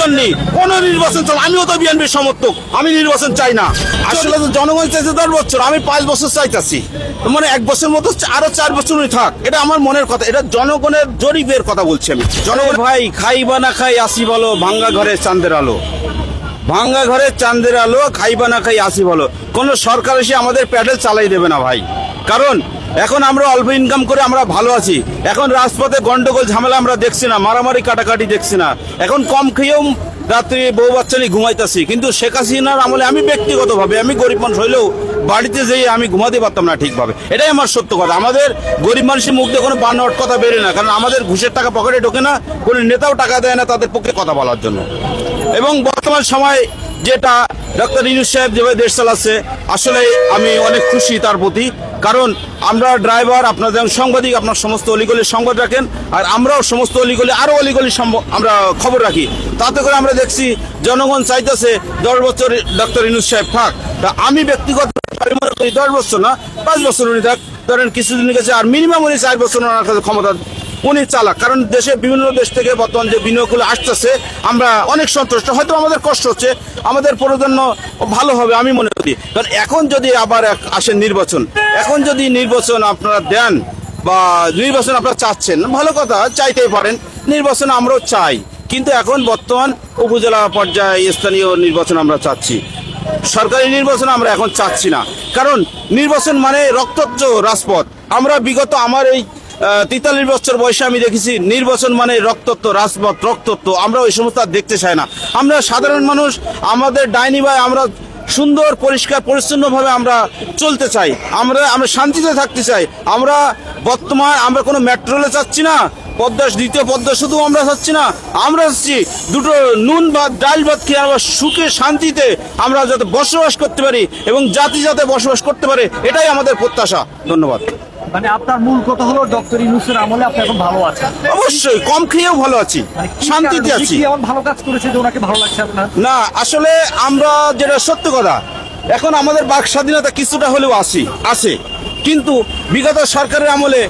জন্য কোন নির্বাচন চল আমিও তো বিএনপির সমর্থক আমি নির্বাচন চাই না। আসলে তো জনগণ চাইছে দশ বছর আমি পাঁচ বছর চাইতাছি। মানে এক বছর মতো আরও চার বছর থাক এটা আমার মনের কথা এটা জনগণের জরিপের কথা বলছি আমি। জনগণ ভাই খাই বা না খাই আসি বলো ভাঙ্গা ঘরে চাঁদের আলো। ভাঙ্গা ঘরে চাঁদের আলো খাইবা না খাই আসি বলো। কোন সরকার এসে আমাদের প্যাডেল চালাই দেবে না ভাই। কারণ এখন আমরা অল্প ইনকাম করে আমরা ভালো আছি। এখন রাজপথে গন্ডগোল, ঝামেলা আমরা দেখছি না, মারামারি, কাটাকাটি দেখছি না। এখন কম খেয়েও রাত্রি বউ বাচ্চা নিয়ে ঘুমাইতেছি, কিন্তু শেখ হাসিনার আমলে আমি ব্যক্তিগতভাবে, আমি গরিব মানুষ হইলেও বাড়িতে যেয়ে আমি ঘুমাতে পারতাম না ঠিকভাবে। এটাই আমার সত্য কথা। আমাদের গরিব মানুষের মুখ দিয়ে কোনো বানোয়াট কথা বেরে না, কারণ আমাদের ঘুষের টাকা পকেটে ঢোকে না, কোনো নেতাও টাকা দেয় না তাদের পক্ষে কথা বলার জন্য। এবং বর্তমান সময় যেটা ডক্টর ইনুস সাহেব যেভাবে দেশ চালাচ্ছে, আসলে আমি অনেক খুশি তার প্রতি। কারণ আমরা ড্রাইভার, আপনার যেমন সাংবাদিক, আপনার সমস্ত অলিগলির সংবাদ রাখেন, আর আমরাও সমস্ত অলিগলি, আরও অলিগলির আমরা খবর রাখি। তাতে করে আমরা দেখছি জনগণ চাইতেছে দশ বছর ডক্টর ইনুস সাহেব থাক। তা আমি ব্যক্তিগত করি দশ বছর না, পাঁচ বছর উনি থাক। ধরেন কিছুদিন গেছে, আর মিনিমাম উনি চার বছর ওনার কাছে ক্ষমতা উনি চালাক। কারণ দেশে বিভিন্ন দেশ থেকে বর্তমান যে বিনিয়োগগুলো আসতেছে, আমরা অনেক সন্তুষ্ট। হয়তো আমাদের কষ্ট হচ্ছে, আমাদের প্রজন্ম ভালো হবে, আমি মনে করি। কারণ এখন যদি আবার আসেন নির্বাচন, এখন যদি নির্বাচন আপনারা দেন বা নির্বাচন আপনারা চাচ্ছেন, ভালো কথা, চাইতেই পারেন, নির্বাচন আমরাও চাই। কিন্তু এখন বর্তমান উপজেলা পর্যায়ে স্থানীয় নির্বাচন আমরা চাচ্ছি। সরকারি নির্বাচন আমরা এখন চাচ্ছি না। কারণ নির্বাচন মানে রক্তচ্চ রাজপথ। আমরা বিগত আমার এই তেতাল্লিশ বছর বয়সে আমি দেখেছি নির্বাচন মানে রক্তত্ব, রাজপথ, রক্তত্ব। আমরা ওই সমস্ত দেখতে চাই না। আমরা সাধারণ মানুষ, আমাদের ডাইনি ভাই, আমরা সুন্দর, পরিষ্কার, পরিচ্ছন্নভাবে আমরা চলতে চাই। আমরা আমরা শান্তিতে থাকতে চাই। আমরা বর্তমান, আমরা কোনো মেট্রোলে চাচ্ছি না। পদ্মা, দ্বিতীয় পদ্মা শুধু আমরা চাচ্ছি না, আমরা চাচ্ছি দুটো নুন ভাত, ডাল ভাত খেয়ে আমরা সুখে, শান্তিতে আমরা যাতে বসবাস করতে পারি এবং জাতি যাতে বসবাস করতে পারে, এটাই আমাদের প্রত্যাশা। ধন্যবাদ। মানে আপনার মূল কথা হলো ডক্টর ইউনুসের আমলে আপনি এখন ভালো আছেন। অবশ্যই কম খেয়েও ভালো আছি মানে শান্তিতে আছি। কি এমন ভালো কাজ করেছে যে ওনাকে ভালো লাগছে আপনার? না আসলে আমরা যেটা সত্য কথা এখন আমাদের বাক স্বাধীনতা কিছুটা হলেও আসি আছে। কিন্তু বিগত সরকারের আমলে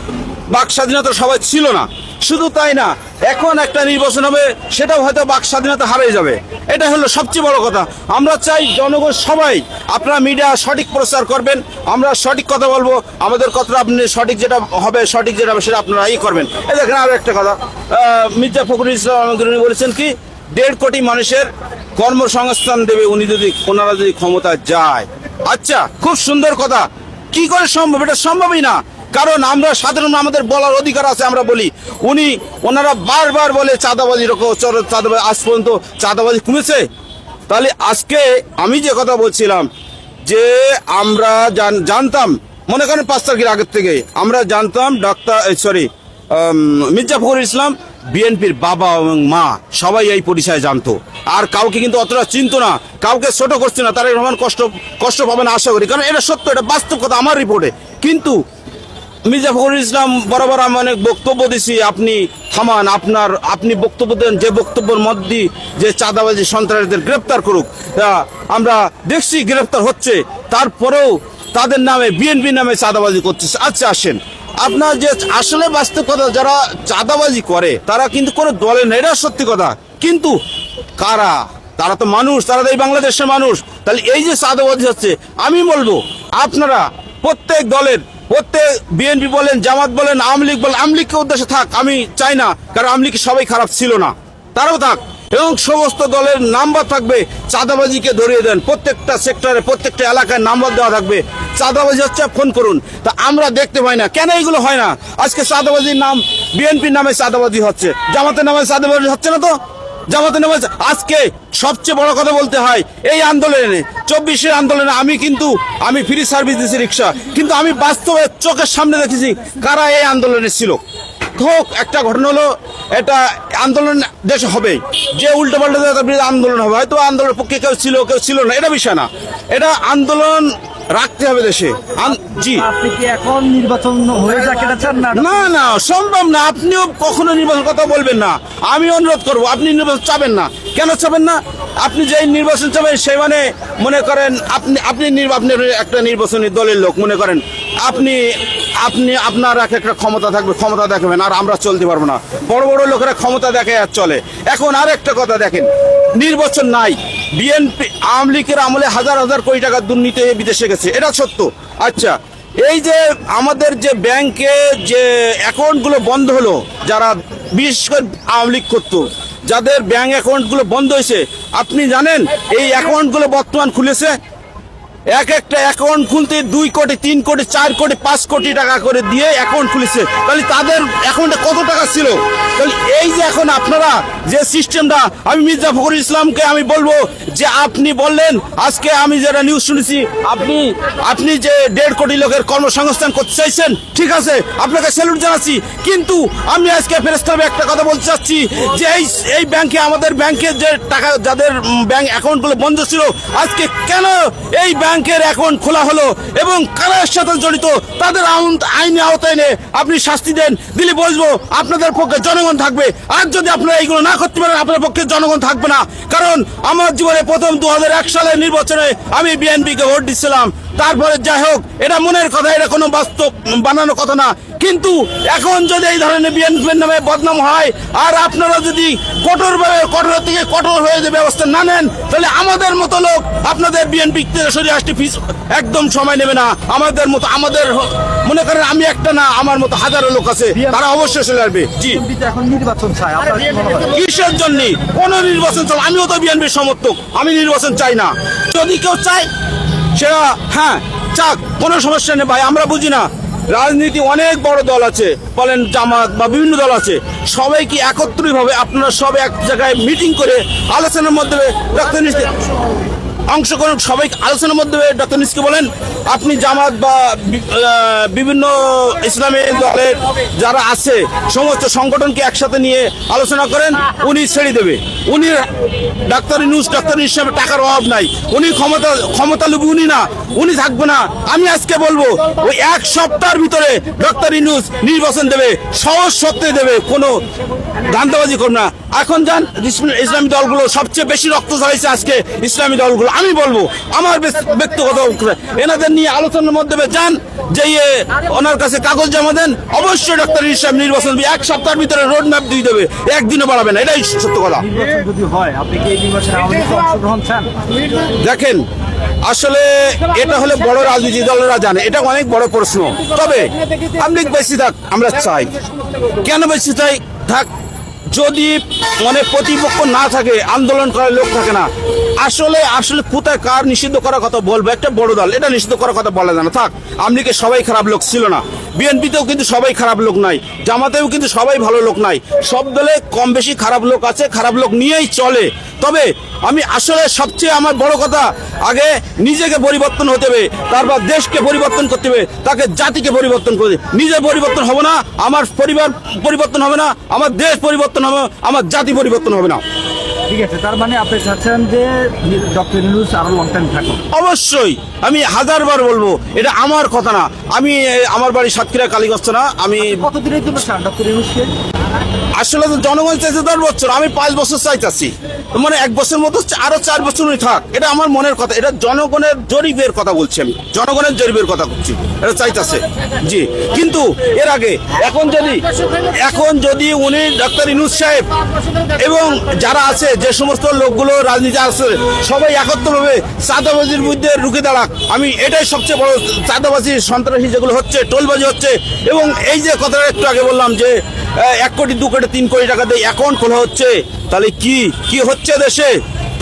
বাক স্বাধীনতা সবাই ছিল না। শুধু তাই না এখন একটা নির্বাচন হবে, সেটাও হয়তো বাক স্বাধীনতা হারিয়ে যাবে। এটা হলো সবচেয়ে বড় কথা। আমরা চাই জনগণ সবাই আপনারা মিডিয়া সঠিক প্রচার করবেন, আমরা সঠিক কথা বলব, আমাদের কথাটা আপনি সঠিক যেটা হবে, সঠিক যেটা হবে সেটা আপনারা ই করবেন। এই দেখেন আরও একটা কথা মির্জা ফখরুল ইসলাম বলেছেন কি, দেড় কোটি মানুষের কর্মসংস্থান দেবে উনি যদি, ওনারা যদি ক্ষমতা যায়। আচ্ছা খুব সুন্দর কথা। কি করে সম্ভব? এটা সম্ভবই না। কারণ আমরা সাধারণ আমাদের বলার অধিকার আছে, আমরা বলি। উনি, ওনারা বারবার বলে চাঁদাবাজি রকম চর- চাঁদাবাজি, আজ পর্যন্ত চাঁদাবাজি কমেছে। তাহলে আজকে আমি যে কথা বলছিলাম, যে আমরা জানতাম, মনে করেন পাঁচ তারিখের আগের থেকে, আমরা জানতাম ডক্টর সরি মির্জা ফখরুল ইসলাম বিএনপির বাবা এবং মা, সবাই এই পরিচয় জানতো। আর কাউকে কিন্তু অতটা চিনতো না, কাউকে ছোট করছে না, তারা রহমান কষ্ট কষ্ট পাবে না, আশা করি। কারণ এটা সত্য, এটা বাস্তব কথা আমার রিপোর্টে কিন্তু মির্জা ফখরুল ইসলাম বরাবর আমি অনেক বক্তব্য দিছি, আপনি থামান, আপনার, আপনি বক্তব্য দেন, যে বক্তব্যের মধ্যে যে চাঁদাবাজি সন্ত্রাসীদের গ্রেপ্তার করুক আমরা দেখছি গ্রেপ্তার হচ্ছে, তারপরেও তাদের নামে বিএনপি নামে চাঁদাবাজি করতেছে। আচ্ছা আসেন। আপনার যে আসলে বাস্তব কথা, যারা চাঁদাবাজি করে, তারা কিন্তু কোনো দলে নেই সত্যি কথা। কিন্তু কারা? তারা তো মানুষ, তারা তো এই বাংলাদেশের মানুষ। তাহলে এই যে চাঁদাবাজি হচ্ছে, আমি বলব, আপনারা প্রত্যেক দলের প্রত্যেক বিএনপি বলেন, জামাত বলেন, আওয়ামী লীগ বলেন, আওয়ামী লীগকে উদ্দেশ্যে থাক, আমি চাই না, কারণ আওয়ামী লীগ সবাই খারাপ ছিল না। তারাও থাক, এবং সমস্ত দলের নাম্বার থাকবে, চাঁদাবাজিকে ধরিয়ে দেন, প্রত্যেকটা সেক্টরে, প্রত্যেকটা এলাকায় নাম্বার দেওয়া থাকবে। চাঁদাবাজি হচ্ছে, ফোন করুন। তা আমরা দেখতে পাই না, কেন এগুলো হয় না? আজকে চাঁদাবাজির নাম, বিএনপির নামে চাঁদাবাজি হচ্ছে, জামাতের নামে চাঁদাবাজি হচ্ছে না তো? জামাতে নামাজ আজকে সবচেয়ে বড় কথা বলতে হয়, এই আন্দোলনে, চব্বিশের আন্দোলনে আমি কিন্তু, আমি ফ্রি সার্ভিস দিয়েছি রিক্সা, কিন্তু আমি বাস্তবে চোখের সামনে দেখেছি কারা এই আন্দোলনে ছিল। হোক, একটা ঘটনা হলো, এটা আন্দোলন দেশে হবে যে উল্টো পাল্টা আন্দোলন হবে, হয়তো আন্দোলনের পক্ষে কেউ ছিল কেউ ছিল না, এটা বিষয় না। এটা আন্দোলন রাখতে হবে দেশে। জি। আপনি কি এখন নির্বাচন হয়ে যাক চান না? না না সম্ভব না। আপনিও কখনো নির্বাচন কথা বলবেন না। আমি অনুরোধ করব আপনি নির্বাচন চাবেন না। কেন চাবেন না? আপনি যে নির্বাচন চাবেন সেই মানে মনে করেন আপনি আপনি আপনি একটা নির্বাচনী দলের লোক মনে করেন। আপনি আপনি আপনার এক একটা ক্ষমতা থাকবে ক্ষমতা দেখাবেন আর আমরা চলতে পারব না। বড় বড় লোকেরা ক্ষমতা দেখে আর চলে। এখন আর একটা কথা দেখেন। নির্বাচন নাই। বিএনপি আওয়ামী লীগের আমলে হাজার হাজার কোটি টাকা দুর্নীতি হয়ে বিদেশে গেছে, এটা সত্য। আচ্ছা এই যে আমাদের যে ব্যাংকে যে অ্যাকাউন্টগুলো বন্ধ হলো, যারা বিশেষ করে আওয়ামী লীগ করতো, যাদের ব্যাংক অ্যাকাউন্টগুলো বন্ধ হয়েছে, আপনি জানেন এই অ্যাকাউন্টগুলো বর্তমান খুলেছে? এক একটা অ্যাকাউন্ট খুলতে দুই কোটি, তিন কোটি, চার কোটি, পাঁচ কোটি টাকা করে দিয়ে অ্যাকাউন্ট খুলেছে। তাহলে তাদের অ্যাকাউন্টে কত টাকা ছিল? তাহলে এই যে এখন আপনারা যে সিস্টেমটা আমি মির্জা ফখরুল ইসলামকে আমি বলব যে আপনি বললেন, আজকে আমি যেটা নিউজ শুনেছি, আপনি আপনি যে দেড় কোটি লোকের কর্মসংস্থান করতে চাইছেন, ঠিক আছে, আপনাকে স্যালুট জানাচ্ছি, কিন্তু আমি আজকে ফেরেস ক্লাবে একটা কথা বলতে চাচ্ছি যে এই এই ব্যাংকে আমাদের ব্যাংকের যে টাকা, যাদের ব্যাংক অ্যাকাউন্টগুলো বন্ধ ছিল, আজকে কেন এই ব্যাংকের অ্যাকাউন্ট খোলা হলো এবং কারা এর সাথে জড়িত তাদের আইনে আওতায় এনে আপনি শাস্তি দেন, দিলে বলব আপনাদের পক্ষে জনগণ থাকবে। আর যদি আপনারা এইগুলো না করতে পারেন আপনার পক্ষে জনগণ থাকবে না। কারণ আমার জীবনে প্রথম দু হাজার এক সালের নির্বাচনে আমি বিএনপিকে ভোট দিচ্ছিলাম। তারপরে যাই হোক, এটা মনের কথা, এটা কোনো বাস্তব বানানো কথা না। কিন্তু এখন যদি এই ধরনের বিএনপির নামে বদনাম হয় আর আপনারা যদি কঠোরভাবে কঠোর থেকে কঠোর হয়ে যে ব্যবস্থা না নেন তাহলে আমাদের মতো লোক আপনাদের বিএনপি সরিয়ে আসতে ফিস একদম সময় নেবে না। আমাদের মতো আমাদের মনে করেন আমি একটা না আমার মতো হাজারো লোক আছে তারা অবশ্যই চলে আসবে। জি। কিসের জন্য? কোন নির্বাচন চল আমিও তো বিএনপির সমর্থক আমি নির্বাচন চাই না। যদি কেউ চায় সেটা হ্যাঁ চাক কোনো সমস্যা নেই ভাই আমরা বুঝি না। রাজনীতি অনেক বড় দল আছে, বলেন জামাত বা বিভিন্ন দল আছে সবাই কি একত্রিত ভাবে আপনারা সব এক জায়গায় মিটিং করে আলোচনার মধ্যে ডক্টর অংশগ্রহণ সবাই আলোচনার মধ্যে ডক্টর নিসকে বলেন, আপনি জামাত বা বিভিন্ন ইসলামী দলের যারা আছে, সমস্ত সংগঠনকে একসাথে নিয়ে আলোচনা করেন, উনি ছেড়ে দেবে। উনি ডাক্তার নিউজ, ডাক্তার হিসাবে টাকার অভাব নাই। উনি ক্ষমতা ক্ষমতা লোভী উনি না, উনি থাকবে না। আমি আজকে বলব, ওই এক সপ্তাহের ভিতরে ডক্টর নিউজ নির্বাচন দেবে, সহজ সত্যি দেবে, কোনো ধান্দাবাজি করবে না। এখন যান ইসলামী- দলগুলো সবচেয়ে বেশি রক্ত ঝরাইছে আজকে ইসলামী দলগুলো। আমি বলব আমার ব্যক্তিগত এনাদের নিয়ে আলোচনার মধ্যে যান যে ইয়ে ওনার কাছে কাগজ জমা দেন অবশ্যই ডক্টর ইসলাম নির্বাচন। এক সপ্তাহের ভিতরে রোড ম্যাপ দিয়ে দেবে একদিনও বাড়াবে না এটাই সত্য কথা। দেখেন আসলে এটা হলে বড় রাজনীতি দলরা জানে এটা অনেক বড় প্রশ্ন। তবে আপনি বেশি থাক আমরা চাই। কেন বেশি চাই? থাক যদি মানে প্রতিপক্ষ না থাকে আন্দোলন করার লোক থাকে না আসলে আসলে কোথায় কার নিষিদ্ধ করার কথা বলব? একটা বড় দল, এটা নিষিদ্ধ করার কথা বলা যায় না। থাক আমলিকে সবাই খারাপ লোক ছিল না। বিএনপিতেও কিন্তু সবাই খারাপ লোক নাই। জামাতেও কিন্তু সবাই ভালো লোক নাই। সব দলে কম বেশি খারাপ লোক আছে, খারাপ লোক নিয়েই চলে। তবে আমি আসলে সবচেয়ে আমার বড় কথা, আগে নিজেকে পরিবর্তন হতে হবে, তারপর দেশকে পরিবর্তন করতে হবে, তাকে জাতিকে পরিবর্তন করতে। নিজে পরিবর্তন হবে না, আমার পরিবার পরিবর্তন হবে না, আমার দেশ পরিবর্তন হবে, আমার জাতি পরিবর্তন হবে না। ঠিক আছে তার মানে আপনি চাচ্ছেন যে ডক্টর নিউজ আরও লং টাইম থাকুন অবশ্যই আমি হাজারবার বলব এটা আমার কথা না। আমি আমার বাড়ি সাতক্ষীরা কালীগঞ্জ না আমি কতদিনের জন্য চান ডক্টর নিউজকে আসলে তো জনগণ চাইছে দশ বছর আমি পাঁচ বছর চাইতাছি। মানে এক বছর মতো আরও চার বছর উনি থাক। এটা আমার মনের কথা। এটা জনগণের জরিপের কথা বলছি আমি। জনগণের জরিপের কথা বলছি। এটা চাইতেছে। জি। কিন্তু এর আগে এখন যদি এখন যদি উনি ডাক্তার ইনুস সাহেব এবং যারা আছে, যে সমস্ত লোকগুলো রাজনীতি আছে, সবাই একত্রভাবে চাঁদাবাজির বিরুদ্ধে রুখে দাঁড়াক। আমি এটাই সবচেয়ে বড় চাঁদাবাজি, সন্ত্রাসী যেগুলো হচ্ছে, টোলবাজি হচ্ছে, এবং এই যে কথাটা একটু আগে বললাম যে এক কোটি, দু কোটি, তিন কোটি টাকা দিয়ে অ্যাকাউন্ট খোলা হচ্ছে। তাহলে কি কি হচ্ছে দেশে?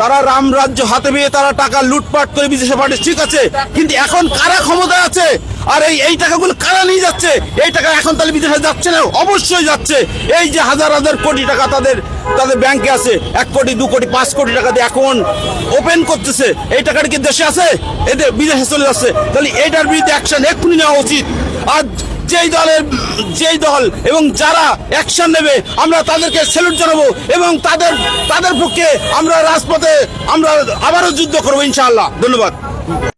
তারা রাম রাজ্য হাতে পেয়ে তারা টাকা লুটপাট করে বিদেশে পাঠিয়ে ঠিক আছে? কিন্তু এখন কারা ক্ষমতা আছে? আর এই এই টাকাগুলো কারা নিয়ে যাচ্ছে? এই টাকা এখন তাহলে বিদেশে যাচ্ছে না? অবশ্যই যাচ্ছে। এই যে হাজার হাজার কোটি টাকা তাদের তাদের ব্যাংকে আছে, এক কোটি, দু কোটি, পাঁচ কোটি টাকা দিয়ে অ্যাকাউন্ট ওপেন করতেছে। এই টাকাটা কি দেশে আছে? এদের বিদেশে চলে যাচ্ছে। তাহলে এইটার বিরুদ্ধে অ্যাকশন এক্ষুনি নেওয়া উচিত। আর যেই দলের, যেই দল এবং যারা অ্যাকশন নেবে, আমরা তাদেরকে সেলুট জানাব এবং তাদের তাদের পক্ষে আমরা রাজপথে আমরা আবারও যুদ্ধ করব ইনশাআল্লাহ। ধন্যবাদ।